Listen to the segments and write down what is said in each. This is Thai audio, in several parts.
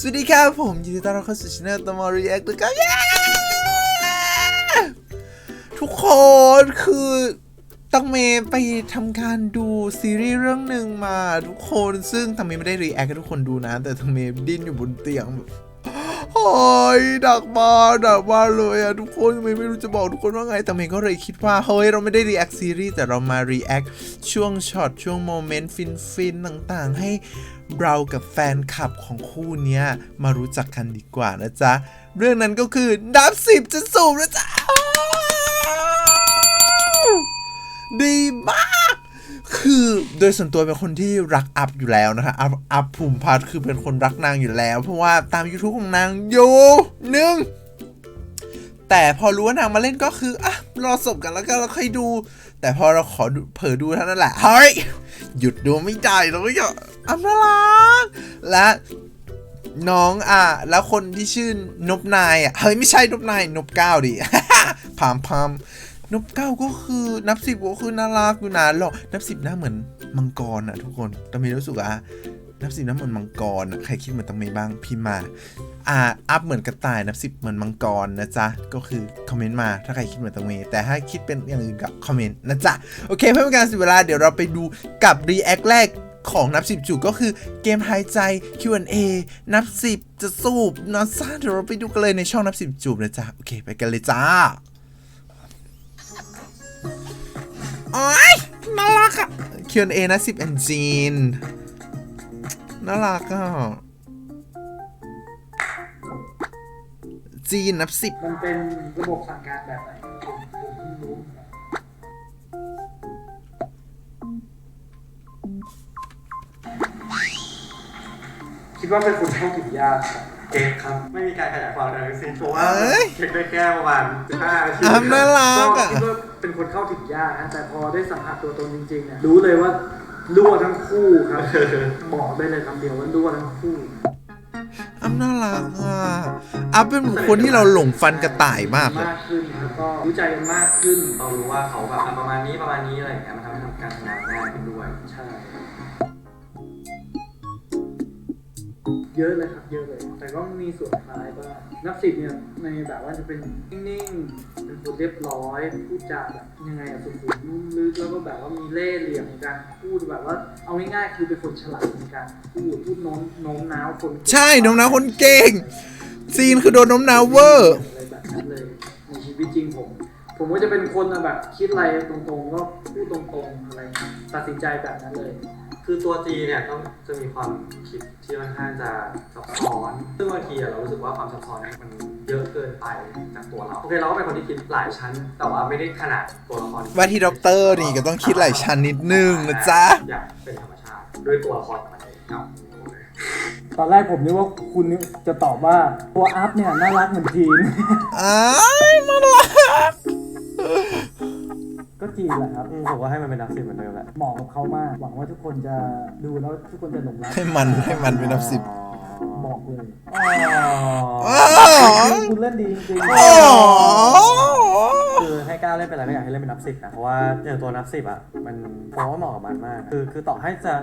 สวัสดีครับผมยินดีต้อนรับเข้าสู่ช anel ตมอรีแอคนะครับทุกคนคือตังเมย์ไปทำการดูซีรีส์เรื่องหนึ่งมาทุกคนซึ่งตังเมย์ไม่ได้รีแอคให้ทุกคนดูนะ แต่ตังเมย์ดิ้นอยู่บนเตียงแบบ ยดักมาดักมาเลยอะทุกคนตังเมไม่รู้จะบอกทุกคนว่าไงแตังเมย์ก็เลยคิดว่าเฮ้ยเราไม่ได้รีแอคซีรีส์แต่เรามารีแอคช่วงช็อตช่วงโมเมนต์ฟินๆต่างๆ ให้เรากับแฟนคลับของคู่นี้มารู้จักกันดีกว่านะจ๊ะ เรื่องนั้นก็คือดับสิบจะสูบนะจ๊ะดีมาก คือโดยส่วนตัวเป็นคนที่รักอัพอยู่แล้วนะคะอัพอัพภูมิพัฒน์คือเป็นคนรักนางอยู่แล้ว เพราะว่าตาม YouTube ของนางอยู่หนึ่งแต่พอรู้ว่านางมาเล่นก็คืออะรอสบกันแล้วก็เราค่อยดู แต่พอเราขอเผลอดูเท่านั้นแหละเฮ้ยหยุดดูไม่ได้เราก็อยาอัมน่ารักและน้องอะแล้วคนที่ชื่อนบนายอะเฮ้ยไม่ใช่นบนายนบเก้าดิพามพาม นบเก้าก็คือนับสิบก็คือน่ารักอยู่นะหรอกนับสิบหน้าเหมือนมังกรอะทุกคนแต่มีรู้สึกอะนับสิบหน้าเหมือนมังกรอะใครคิดเหมือนตังเมย์บ้างพิมพ์มาอ่าอัพเหมือนกระต่ายนับสิบเหมือนมังกรนะจ๊ะ ก็คือคอมเมนต์มาถ้าใครคิดเหมือนตังเมย์แต่ถ้าคิดเป็นอย่างอื่นก็คอมเมนต์นะจ๊ะ โอเคเพื่อเป็นการเสียเวลาเดี๋ยวเราไปดูกับรีแอคแรกของนับสิบจุก็คือเกมทายใจ Q&A นับสิบจะสูบนอนซ่าเดี๋ยวเราไปดูกันเลยในช่องนับสิบจูบนะจ๊ะ โอเค ไปกันเลยจ้า โอ้ยน่ารักอะ Q&A นะสิบแอนจีนน่ารักอะจีนนับสิบมันเป็นระบบสั่งการแบบไหนผมผมเพิ่งรู้คิดว่าเป็นคนเข้าถึงยากครับเก๊กครับ ไม่มีการขยายความอะไรทั้งสิ้นเพราะว่าเอ้ยเช็คได้แค่ประมาณ15นาทีอ้ำน่ารัก็กอะคิดว่า เป็นคนเข้าถึงยากนะแต่พอได้สัมผัสตัวตนจริงๆเนี่ยรู้เลยว่ารั่วทั้งคู่ครับ บอกได้เลยคำเดียวว่ารั่วทั้งคู่อัพน่ารักอะอัพเป็นคนที่เราหลงฟันกระต่ายมากเลยมากขึ้นแล้วก็รู้ใจกันมากขึ้นเรารู้ว่าเขาแบบทำประมาณนี้ประมาณนี้อะไรอย่างเงี้ยมันทำให้ทำการทำงานง่ายขึ้นด้วยใช่เยอะเลยครับเยอะเลย แต่ก็มีส่วนคล้ายบ้าง นับสิบเนี่ยในแบบว่าจะเป็นนิ่งๆ เป็นคนเรียบร้อยพูดจาแบบยังไงอะสุขุมนุ่มลึกแล้วก็แบบว่ามีเล่ห์เหลี่ยมในการพูดแบบว่าเอาง่ายๆคือเป็นคนฉลาดในการพูดพูดโน้มโน้มน้าวคนใช่น้องน้าคนเก่ง ซีนคือโดนน้มน้าวเวอร์อะไรแบบนั้นเลยในชีวิตจริงผม ผมก็จะเป็นคนอะแบบคิดอะไรตรงๆก็พูดตรงๆอะไรตัดสินใจแบบนั้นเลย คือตัวจีเนี่ยก็จะมีความคิดที่ค่อนข้างจะซับซ้อน ซึ่งบางทีอะเรารู้สึกว่าความซับซ้อนเนี่ยมันเยอะเกินไปจากตัวเรา โอเคเราก็เป็นคนที่คิดหลายชั้น แต่ว่าไม่ได้ขนาดตัวละครว่าที่ด็อกเตอร์นี่ก็ต้องคิดหลายชั้นนิดนึงนะจ๊ะ อยากเป็นธรรมชาติด้วยตัวละครของมันเองเอาตอนแรกผมนึกว่าคุณจะตอบว่าตัวอัพเนี่ยน่ารักเหมือนจีนอ้ายน่ารักก็ จีนแหละครับอืมผมว่าให้มันเป็นนักสิบเหมือนเดิมแหละเหมาะกับเขามาก หวังว่าทุกคนจะดูแล้วทุกคนจะหลงรักให้มันให้มันเป็นนับสิบบอกเลยอ๋อคุณเล่นดีจริงอ๋อคือให้ก้าว เล่นเป็นอะไรก็อยากให้เล่นเป็นนับสิบนะเพราะว่าอย่างตัวนับสิบอะมันผมว่าเหมาะกับมันมาก คือคือต่อให้จะ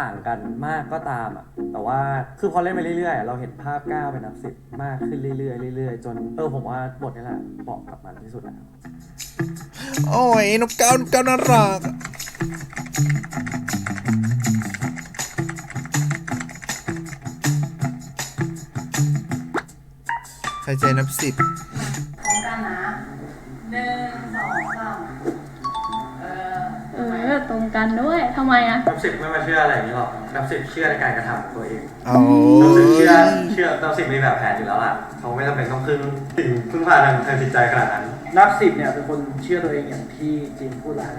ต่างกันมากก็ตามอะแต่ว่าคือพอเล่นไปเรื่อยๆ เราเห็นภาพก้าวเป็นนับสิบมากขึ้นเรื่อยๆเรื่อยๆ จนเออผมว่าบทนี้แหละเหมาะกับมันที่สุดแล้วโอ้ยนกเก้านกเก้าน่ารักใครใจนับสิบ กันด้วยทำไมอะ นับสิบไม่มาเชื่ออะไรอย่างนี้หรอกนับสิบเชื่อในการกระทำของตัวเองเอานับสิบเชื่อเชื่อนับสิบมีแบบแผนอยู่แล้วล่ะเขาไม่จำเป็นต้องพึ่งถึงพึ่งพาทางทางจิตใจขนาดนั้น นับสิบเนี่ยเป็นคนเชื่อตัวเองอย่างที่จีนพูดแล้ว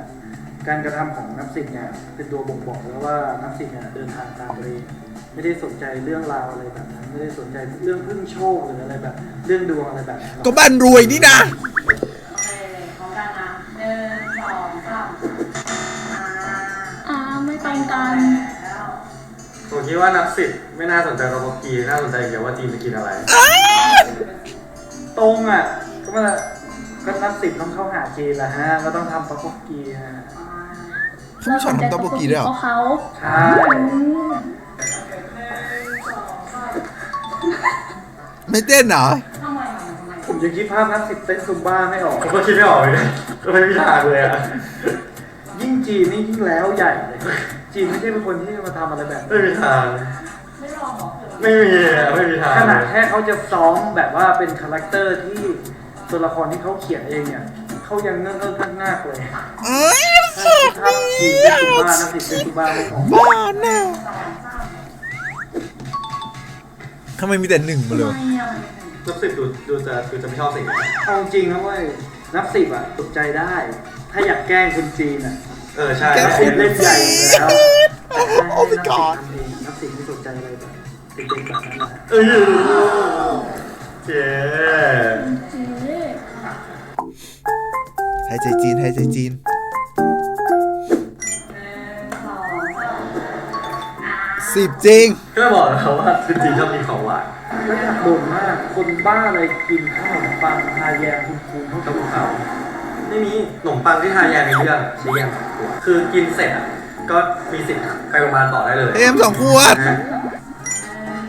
การกระทำของนับสิบเนี่ยเป็นตัวบ่งบอกแล้วว่านับสิบเนี่ยเดินทางตามตัวเองไม่ได้สนใจเรื่องราวอะไรแบบนั้น ไม่ได้สนใจเรื่องพึ่งโชคหรืออะไรแบบ เรื่องดวงอะไรแบบนั้นก็บ้านรวยนี่นะ คิดว่านับสิบไม่น่าสนใจกับบอกกีน่าสนใจเกี่ยวว่าจีนไปกินอะไร ตรงอะ ก็มาก็นับสิบต้องเข้าหาจีนแหละฮะก็ต้องทำต๊อกโกกีฮะผู้ชายทำต๊อกโบกีด้วยเหรอ เขาเขาใช่อืมหนึ่งสองสามไม่เต้นเหรอทำไมทำไมทำไมผมยังคิดภาพนักสิบเต้นซุมบ้าไม่ออกผมก็คิดไม่ออกเลยนะไม่มีทางเลยอะยิ่ง จีนนี่ยิ่งแล้วใหญ่เลยจีนไม่ใช่เป็นคนที่มาทำอะไรแบบไม่นี้มีทาง ไม่ลองหรอไม่มีอะไม่มีทางขนาดแค่เขาจะซ้อมแบบว่าเป็นคาแรคเตอร์ที่ตัวละครที่เขาเขียนเองเนี่ยเขายังเงื่อนเงื่อนง่ากๆเลยเอ้ยถ้าภาพจีนเป็นซุมบ้านักสิบเป็นซุมบ้าไม่ออกบ้าแน่ทำไมมีแต่หนึ่งมาเลยรู้สึกดูดูจะดูจะไม่ชอบสิ่งนี้เอาจริงนะเว้ยนับสิบอะตกใจได้ ถ้าอยากแกล้งคนจีนอะ เออใช่แกนับสิบเล่นใหญ่อยู่แล้วโอ้ my god นับสิบไม่สนใจอะไรแบบเด็กๆแบบนั้นนะเออเจ๊เจ๊ให้ใจจีนให้ใจจีนหนึ่งสองสามอ่าสิบจริง ก็บอกแล้วว่าจริงๆชอบกินของหวานแล้วอยากบ่นมาก คนบ้าอะไรกินข้าวขนมปังทาแยมคุณคูณเท่ากักับบพวกเขา ไม่มีขนมปังที่ทาแยมในเรื่องใช้แยมสองตัวคือกินเสร็จอะก็มีสิทธิ์ไปโรงพยาบาลต่อได้เลย เอ็มสองขวด นะหนึ่ง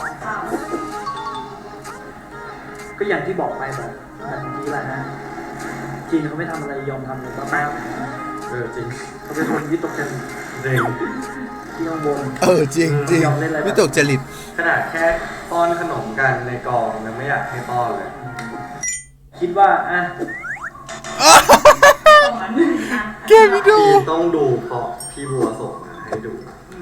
สองสามก็อย่างที่บอกไปแบบแบบเมื่อกี้แหละฮะจีนเขาไม่ทำอะไรยอมทำเลยก็แป๊บเออจริงเขาเป็นคนวิตกจริตจริง ที่ข้างบนเออ จริงจริงยอมเล่นอะไรแบบ ไม่ตกจริต ขนาดแค่ป้อนขนมกันในกองยังไม่อยากให้ป้อนเลย คิดว่าอะ ประมาณหนึ่งอะแกไม่ดูจีนต้องดูเพราะพี่บัวส่งมาให้ดู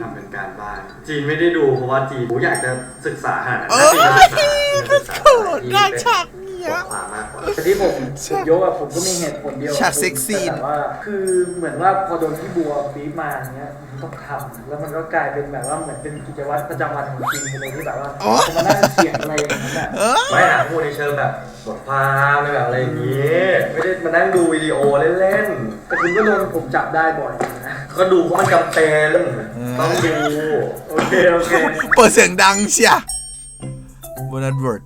ทำเป็นการบ้าน จีนไม่ได้ดูเพราะว่าจีนอยากจะศึกษาขนาดนั้นเอ้ยถ้าจีนจะศึกษาจะศึกษาโกรธน่าฉาก เนี้ยบทความากกว่าแต่ที่ผมผมยกอะผมก็มีเหตุผลเดียวฉากเซ็กซี่ แต่ว่า คือเหมือนว่าพอโดนพี่บัวฟีดมาอย่างเงี้ยมันต้องทำแล้วมันก็กลายเป็นแบบว่าเหมือนเป็นกิจวัตรประจำวันของจีนไปเลยที่แบบว่าผมมานั่งเถียงอะไรอย่างนั้นอะไม่หาพูดในเชิงแบบบทความในแบบอะไรอย่างนี้ ไม่ได้มานั่งดูวิดีโอเล่นแต่คุณก็โดนผมจับได้บ่อยนะๆ ก็ดูเพราะมันจำเป็นต้องดู โอเคโอเค เปิดเสียงดังเชียบนนัดเวิร์ด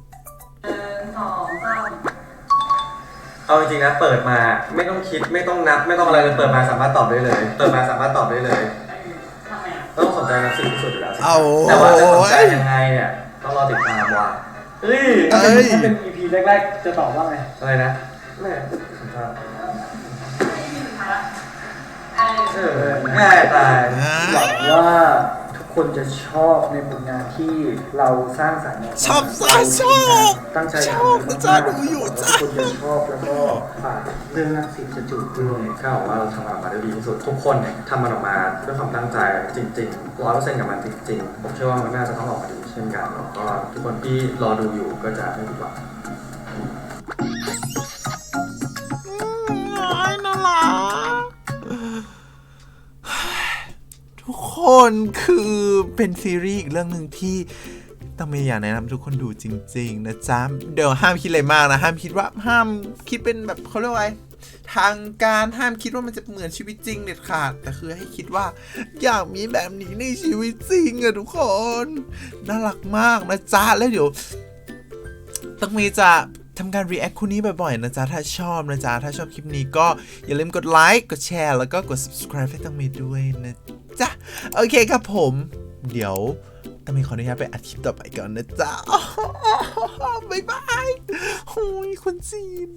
เอาจริงๆนะเปิดมาไม่ต้องคิดไม่ต้องนับ ไม่ต้องอะไรเลยเปิดมาสามารถตอบได้เลย เปิดมาสามารถตอบได้เลยทำไมอะต้องสนใจนักสิ่งที่สุดอยู่แล้วสิเอาแต่ว่าจะสนใจยังไงเนี่ยต้องรอติดตามว่าเฮ้ยเอ้ยถ้าเป็น EP แรกๆ จะตอบว่าไงอะไรนะแม่สนใจไม่มีสุดท้ายละเอเอออง่ายตายหวังว่าทุก คนจะชอบในผลงานที่เราสร้างสรรค์กมาชอบจ้าชอบตั้งใจชอบทำนะจ๊ะดูอยู่จ้ะทุกคนจะชอบแล้วก็ฝากเรื่องนักสิบจะจูบด้วยข้าบอกว่าเราทำมันออกมาได้ดีที่สุดทุกคนเนี่ยทำมันออกมาด้วยความตั้งใจจริงๆร้อยเปอร์เซ็นต์กับมันจริงๆผมเชื่อว่ามันน่าจะต้องออกมาดีเช่นกันแล้วก็ทุกคนที่รอดูอยู่ก็จะไม่ผิดหวัง คนคือเป็นซีรีส์อีกเรื่องหนึ่งที่ต้องม่อยากแนะนำทุกคนดูจริง ๆ นะจ๊ะ เดี๋ยวห้ามคิดอะไรมากนะ ห้ามคิดว่าห้ามคิดเป็นแบบเขาเรียกว่าอะไรทางการห้ามคิดว่ามันจะเหมือนชีวิตจริงเด็ดขาด แต่คือให้คิดว่า อยากมีแบบนี้ในชีวิตจริงอะทุกคน น่ารักมากนะจ๊ะ แล้วเดี๋ยวต้องมีจะทำการ react คู่นี้บ่อยๆนะจ๊ะ ถ้าชอบนะจ๊ะ ถ้าชอบคลิปนี้ก็อย่าลืมกดไลค์กดแชร์แล้วก็กด subscribe ให้ต้องมีด้วยนะ จ๊ะ โอเคครับผม เดี๋ยวต้องมีขออนุญาตไปอัดคลิปต่อไปก่อนนะจ๊ะ บ๊ายบายโอ้ยคนจีน